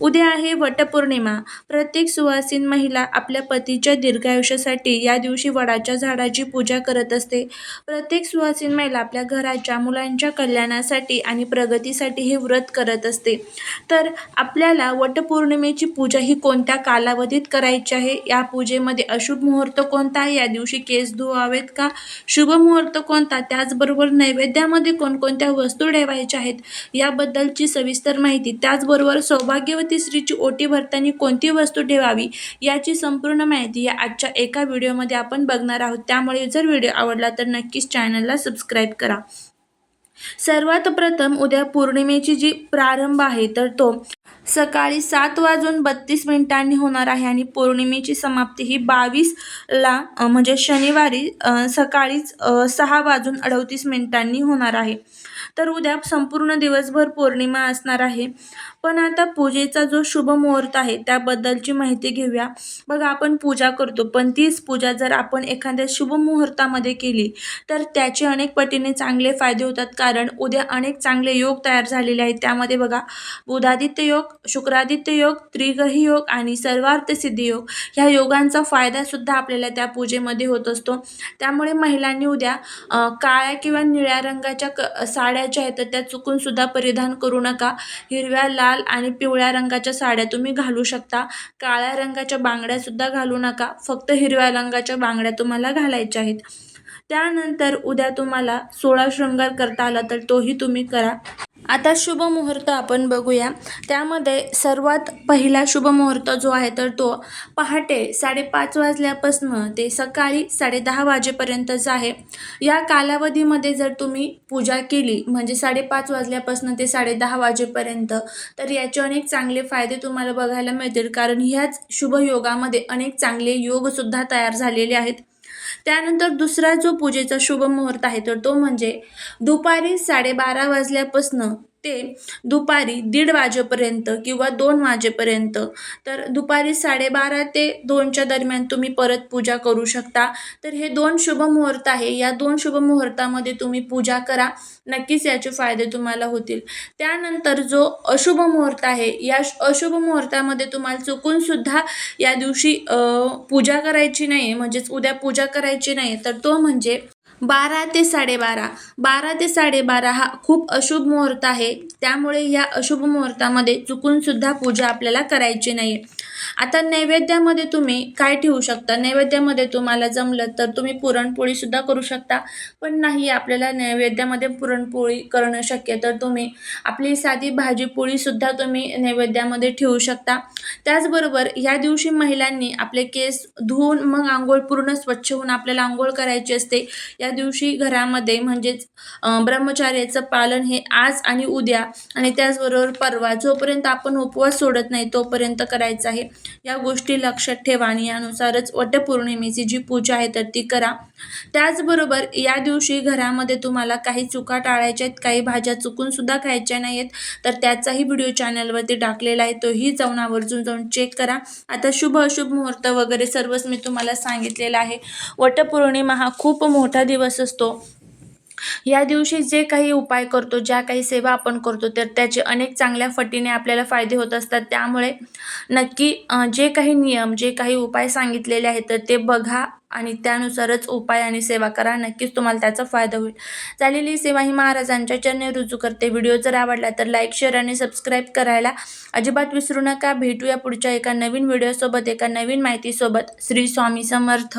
उद्या आहे वटपौर्णिमा. प्रत्येक सुवासीन महिला आपल्या पतीच्या दीर्घायुष्यासाठी या दिवशी वडाच्या झाडाची पूजा करत असते. प्रत्येक सुवासीन महिला आपल्या घराच्या मुलांच्या कल्याणासाठी आणि प्रगतीसाठी हे व्रत करत असते. तर आपल्याला वटपौर्णिमेची पूजा ही कोणत्या कालावधीत करायची आहे? या पूजेमध्ये अशुभ मुहूर्त कोणता आहे? या दिवशी केस धुवावेत का? शुभ मुहूर्त कोणता? त्याचबरोबर नैवेद्यामध्ये कोणकोणत्या वस्तू ठेवायच्या आहेत? याबद्दलची सविस्तर माहिती त्याचबरोबर सौभाग्यवती स्त्रीची ओटी भरताना कोणती वस्तू ठेवावी याची संपूर्ण माहिती या आजच्या एका व्हिडिओमध्ये आपण बघणार आहोत. त्यामुळे जर व्हिडिओ आवडला तर नक्कीच चॅनलला सबस्क्राईब करा. सर्वात प्रथम उद्या पौर्णिमेची जी प्रारंभ आहे तर तो सकाळी सात वाजून बत्तीस मिनिटांनी होणार आहे आणि पौर्णिमेची समाप्ती ही बावीसला म्हणजे शनिवारी सकाळीच सहा वाजून अडतीस मिनिटांनी होणार आहे. तर उद्या संपूर्ण दिवसभर पौर्णिमा असणार आहे. पण आता पूजेचा जो शुभ मुहूर्त आहे त्याबद्दलची माहिती घेऊया. बघा आपण पूजा करतो पण तीच पूजा जर आपण एखाद्या शुभ मुहूर्तामध्ये केली तर त्याचे अनेक पटीने चांगले फायदे होतात. कारण उद्या अनेक चांगले योग तयार झालेले आहेत. त्यामध्ये बघा बुधादित्य योग योग शुक्रादित्य योग त्रिग्रही योग आणि सर्वार्थ सिद्धी योग ह्या योगांचा फायदासुद्धा आपल्याला त्या पूजेमध्ये होत असतो. त्यामुळे महिलांनी उद्या काळ्या किंवा निळ्या रंगाच्या क साड्या ज्या आहेत तर त्या चुकूनसुद्धा परिधान करू नका. हिरव्या लाल आणि पिवळ्या रंगाच्या साड्या तुम्ही घालू शकता. काळ्या रंगाच्या बांगड्यासुद्धा घालू नका. फक्त हिरव्या रंगाच्या बांगड्या तुम्हाला घालायच्या आहेत. त्यानंतर उद्या तुम्हाला सोळा शृंगार करता आला तर तोही तुम्ही करा. आता शुभ मुहूर्त आपण बघूया. त्यामध्ये सर्वात पहिला शुभ मुहूर्त जो आहे तर तो पहाटे साडेपाच वाजल्यापासून ते सकाळी साडेदहा वाजेपर्यंतच आहे. या कालावधीमध्ये जर तुम्ही पूजा केली म्हणजे साडेपाच वाजल्यापासून ते साडेदहा वाजेपर्यंत तर याचे अनेक चांगले फायदे तुम्हाला बघायला मिळतील. कारण ह्याच शुभ योगामध्ये अनेक चांगले योगसुद्धा तयार झालेले आहेत. त्यानंतर दुसरा जो पूजेचा शुभ मुहूर्त आहे तर तो म्हणजे दुपारी साडेबारा वाजल्यापासनं ते दुपारी दीड वाजेपर्यंत किंवा दोन वाजेपर्यंत. तर दुपारी साडेबारा ते दोनच्या दरम्यान तुम्ही परत पूजा करू शकता. तर हे दोन शुभ मुहूर्त आहे. या दोन शुभ मुहूर्तामध्ये तुम्ही पूजा करा. नक्कीच याचे फायदे तुम्हाला होतील. त्यानंतर जो अशुभ मुहूर्त आहे या श- अशुभ मुहूर्तामध्ये तुम्हाला चुकूनसुद्धा या दिवशी पूजा करायची नाही म्हणजेच उद्या पूजा करायची नाही तर तो म्हणजे बारा ते साडेबारा. बारा ते साडेबारा हा खूप अशुभ मुहूर्त आहे. त्यामुळे या अशुभ मुहूर्तामध्ये चुकून सुद्धा पूजा आपल्याला करायची नाही आता नैवेद्यामध्ये तुम्ही काय ठेवू शकता? नैवेद्यामध्ये तुम्हाला जमलं तर तुम्ही पुरणपोळी सुद्धा करू शकता. पण नाही आपल्याला नैवेद्यामध्ये पुरणपोळी करणं शक्य तर तुम्ही आपली साधी भाजी पोळी सुद्धा तुम्ही नैवेद्यामध्ये ठेवू शकता. त्याचबरोबर या दिवशी महिलांनी आपले केस धुवून मग आंघोळ पूर्ण स्वच्छ होऊन आपल्याला आंघोळ करायची असते. या दिवशी घरामध्ये म्हणजेच ब्रह्मचार्याचं पालन हे आज आणि उद्या आणि त्याचबरोबर परवा जोपर्यंत आपण उपवास सोडत नाही तोपर्यंत करायचं आहे. या गोष्टी लक्षात ठेवा आणि यानुसारच वटपौर्णिमेची जी पूजा आहे तर ती करा. त्याचबरोबर या दिवशी घरामध्ये तुम्हाला काही चुका टाळायच्या आहेत काही भाज्या चुकून सुद्धा खायच्या नाही आहेत तर त्याचाही व्हिडिओ चॅनलवरती टाकलेला आहे तोही जाऊन आवर्जून जाऊन चेक करा. आता शुभ अशुभ मुहूर्त वगैरे सर्वच मी तुम्हाला सांगितलेलं आहे. वटपौर्णिमा हा खूप मोठा दिवस असतो. या दिवशी जे काही उपाय करतो ज्या काही सेवा आपण करतो तर त्याचे अनेक चांगल्या फटीने आपल्याला फायदे होत असतात. त्यामुळे नक्की जे काही नियम जे काही उपाय सांगितलेले आहेत तर ते बघा आणि त्यानुसारच उपाय आणि सेवा करा. नक्कीच तुम्हाला त्याचा फायदा होईल. झालेली सेवा ही महाराजांच्या चरणी रुजू करते. व्हिडिओ जर आवडला तर लाईक शेअर आणि सबस्क्राईब करायला अजिबात विसरू नका. भेटूया पुढच्या एका नवीन व्हिडिओसोबत एका नवीन माहितीसोबत. श्री स्वामी समर्थ.